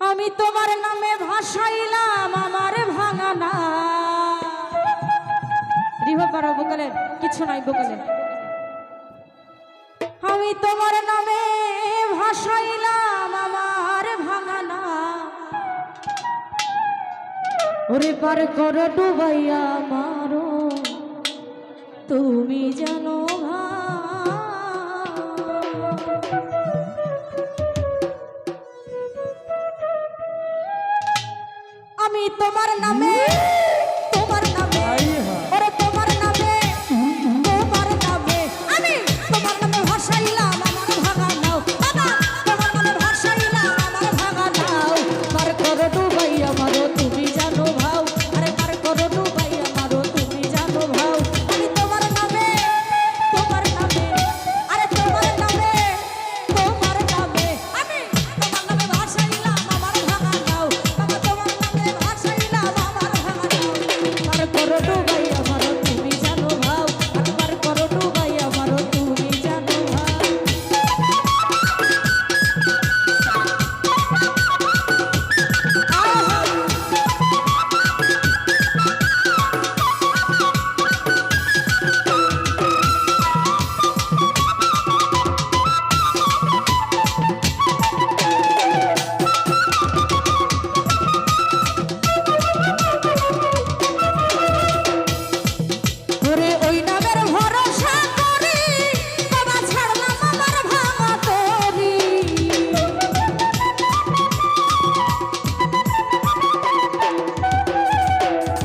আমি তোমার নামে ভাসাইলাম, আমার ভাঙানা রিহ পারো বোকালের কিছু নাই বোকালের আমি তোমার নামে ভাসাইলাম, আমার ভাঙানা ওরে পার করো ডুবাইয়া মারো, তুমি জানো ভা আমি তোমার নামে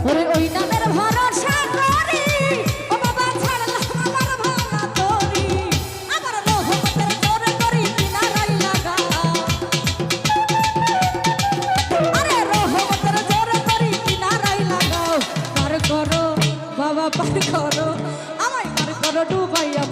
ওরে করি। ও বাবা ছাড়লা করি কিনারাই লাগা। আরে রহমতের জোরে করি কিনারাই লাগাও করো, বাবা, পার করো। আমায় পার করো, ডুবাইয়া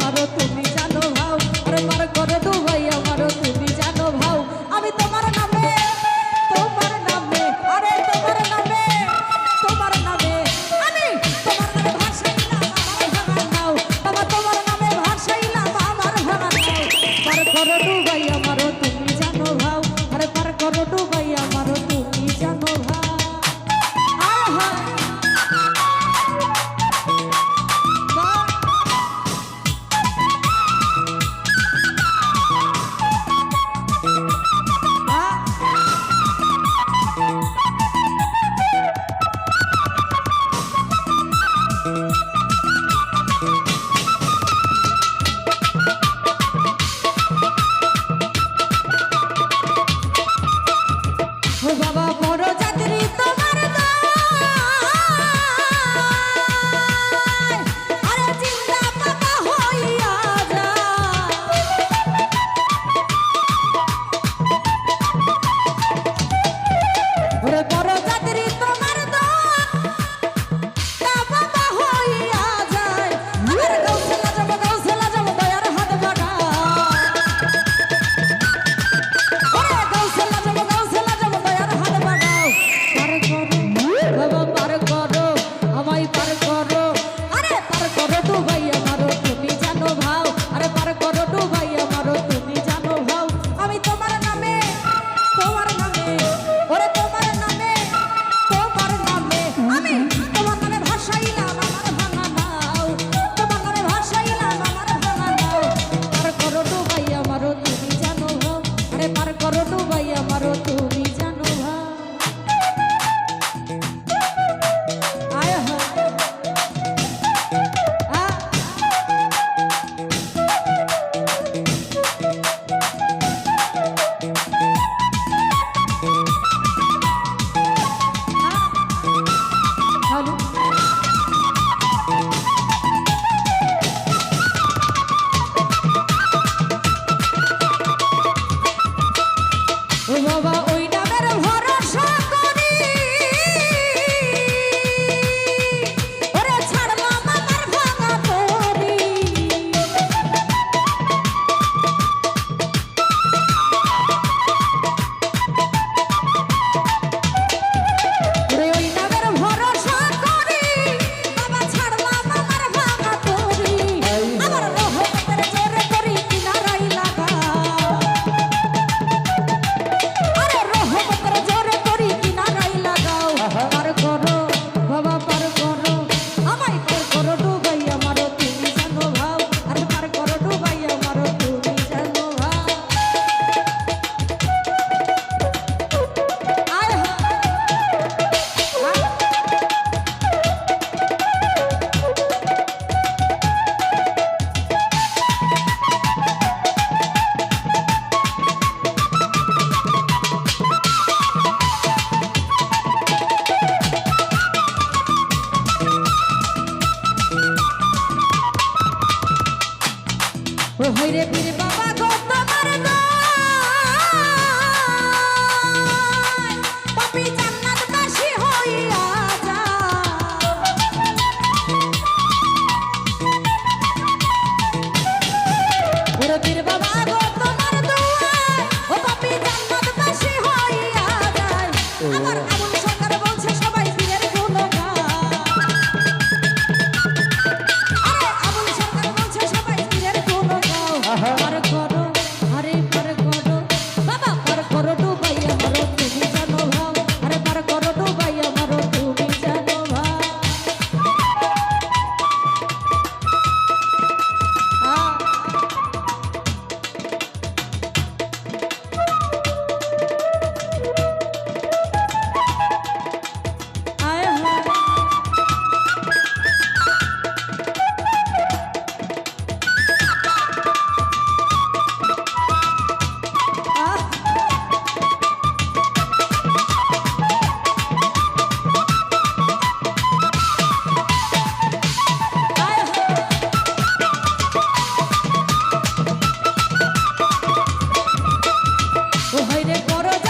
বড়